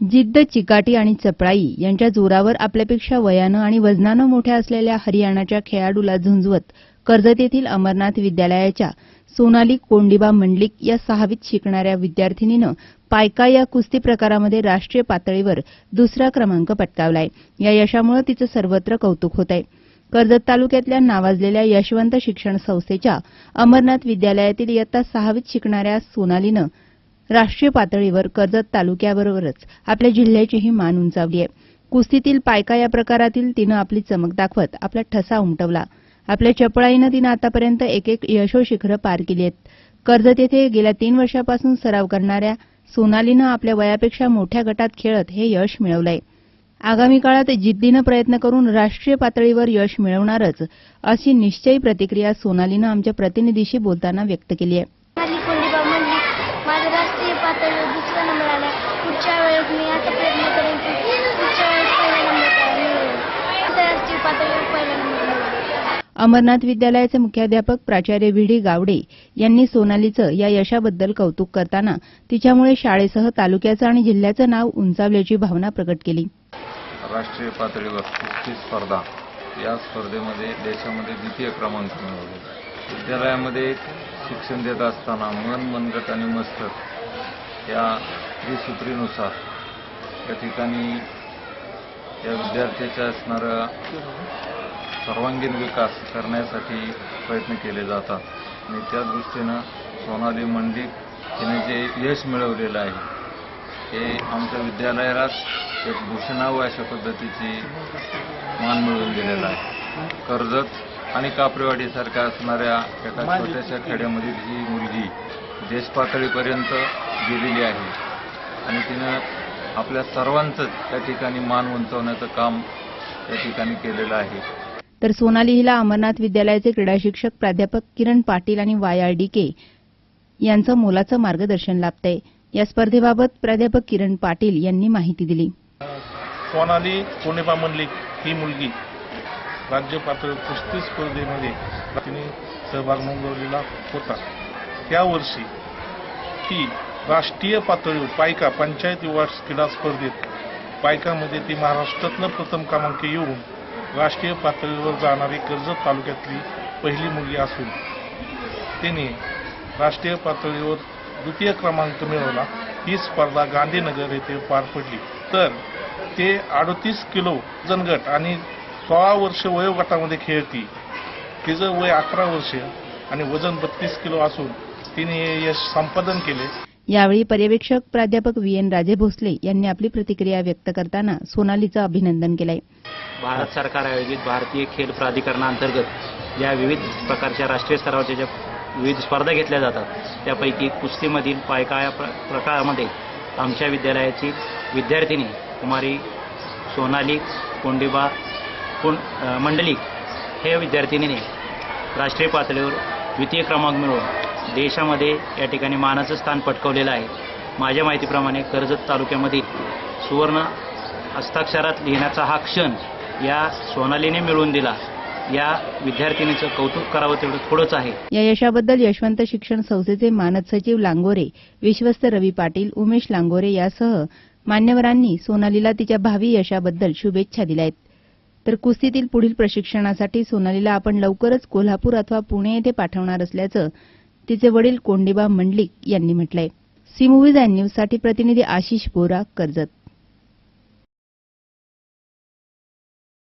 जिद्द चिकाटी आणि चपळाई यांच्या जोरावर आपल्यापेक्षा वयानं आणि वजनानं मोठ्या असलेल्या हरियाणाच्या खेळाडूला झुंजवत कर्जत येथील अमरनाथ विद्यालयाच्या सोनाली कोंडिबा मंडलिक या सहावीत शिकणाऱ्या विद्यार्थिनीनं पायका या कुस्ती प्रकारामध्ये राष्ट्रीय पातळीवर दुसरा क्रमांक पटकावलाय. या यशामुळे तिचं सर्वत्र कौतुक होत आहे कर्जत तालुक्यातल्या नावाजलेल्या यशवंत शिक्षण संस्थेच्या अमरनाथ विद्यालयातील इयत्ता सहावीत शिकणाऱ्या सोनालीनं राष्ट्रीय पातळीवर कर्जत तालुक्याबरोबरच आपल्या जिल्ह्याचीही मान उंचावली आहे. कुस्तीतील पायका या प्रकारातील तिनं आपली चमक दाखवत आपला ठसा उमटवला. आपल्या चपळाईनं तिनं आतापर्यंत एक एक यशोशिखरं पार केली आहेत. कर्जत येथे गेल्या तीन वर्षापासून सराव करणाऱ्या सोनालीनं आपल्या वयापेक्षा मोठ्या गटात खेळत हे यश मिळवलंय. आगामी काळात जिद्दीनं प्रयत्न करून राष्ट्रीय पातळीवर यश मिळवणारच अशी निश्चयी प्रतिक्रिया सोनालीनं आमच्या प्रतिनिधीशी बोलताना व्यक्त केली आहे माझी कोंडीबा म्हणली माझा राष्ट्रीय पातळीवर दुसरा नंबर आला पुढच्या वेळेस मी असा प्रयत्न करेन की पुढच्या वेळेस पहिला नंबर मिळवेल आंतरराष्ट्रीय पातळीवर पहिला नंबर मिळवेल अमरनाथ विद्यालयाचे मुख्याध्यापक प्राचार्य व्ही डी गावडे यांनी सोनालीचं या यशाबद्दल कौतुक करताना तिच्यामुळे शाळेसह तालुक्याचं आणि जिल्ह्याचं नाव उंचावल्याची भावना प्रकट केली. राष्ट्रीय पातळीवर कुस्ती स्पर्धा या स्पर्धेमध्ये देशामध्ये द्वितीय क्रमांक मिळवले. विद्यालयामध्ये शिक्षण देत असताना मन मनगट आणि मस्तक या त्रिसूत्रीनुसार या ठिकाणी या विद्यार्थ्याच्या असणारा सर्वांगीण विकास करण्यासाठी प्रयत्न केले जातात. आणि त्या दृष्टीनं सोनाली मंडिक हिने जे यश मिळवलेलं आहे हे आमच्या विद्यालयालाच एक भूषणावं अशा पद्धतीची मान मिळवून दिलेला आहे. कर्जत आणि कापरेवाडीसारख्या असणाऱ्या एका छोट्याशा खेड्यामधील ही मुलगी देश पातळीपर्यंत गेलेली आहे. आणि तिनं आपल्या सर्वांचंच त्या ठिकाणी मान उंचवण्याचं काम या ठिकाणी केलेलं आहे. तर सोनाली हिला अमरनाथ विद्यालयाचे क्रीडा शिक्षक प्राध्यापक किरण पाटील आणि वाय आर डी के यांचं मोलाचं मार्गदर्शन लाभतंय. या स्पर्धेबाबत प्राध्यापक किरण पाटील यांनी माहिती दिली. सोनाली कोणेबा मंडलिक ही मुलगी राज्य पातळी कुस्ती स्पर्धेमध्ये तिने सहभाग नोंदवलेला होता. त्या वर्षी ती राष्ट्रीय पातळीवर पायका पंचायत युवा क्रीडा स्पर्धेत पायकामध्ये ती महाराष्ट्रातनं प्रथम क्रमांक येऊन राष्ट्रीय पातळीवर जाणारी कर्जत तालुक्यातली पहिली मुलगी असून तिने राष्ट्रीय पातळीवर द्वितीय क्रमांक मिळवला. ही स्पर्धा गांधीनगर येथे पार पडली. तर ते अडतीस किलो जनगट आणि सोळा वर्ष वयोगटामध्ये खेळती. तिचं वय अकरा वर्ष आणि वजन बत्तीस किलो असून तिने हे यश संपादन केले. यावेळी पर्यवेक्षक प्राध्यापक व्ही एन राजे भोसले यांनी आपली प्रतिक्रिया व्यक्त करताना सोनालीचं अभिनंदन केलंय. भारत सरकार आयोजित भारतीय खेल प्राधिकरणाअंतर्गत ज्या विविध प्रकारच्या राष्ट्रीय स्तरावरच्या ज्या विविध स्पर्धा घेतल्या जातात त्यापैकी कुस्तीमधील पायकाळ्या प्र प्रकारामध्ये आमच्या विद्यालयाची विद्यार्थिनी कुमारी सोनाली कोंडिबा कोण मंडली मंडलिक हे विद्यार्थिनीने राष्ट्रीय पातळीवर द्वितीय क्रमांक मिळवून देशामध्ये या ठिकाणी मानाचं स्थान पटकवलेलं आहे. माझ्या माहितीप्रमाणे कर्जत तालुक्यामधील सुवर्ण हस्ताक्षरात लिहिण्याचा हा क्षण या सोनालीने मिळवून दिला. या विद्यार्थिनीचं कौतुक करावं तेवढं थोडंच आहे. या यशाबद्दल यशवंत शिक्षण संस्थेचे मानद सचिव लांगोरे विश्वस्त रवी पाटील उमेश लांगोरे यासह मान्यवरांनी सोनालीला तिच्या भावी यशाबद्दल शुभेच्छा दिल्या आहेत तर कुस्तीतील पुढील प्रशिक्षणासाठी सोनालीला आपण लवकरच कोल्हापूर अथवा पुणे येथे पाठवणार असल्याचं तिचे वडील कोंडिबा मंडलिक यांनी म्हटलंय. सी मूव्हीज अँड न्यूजसाठी प्रतिनिधी आशिष बोरा कर्जत.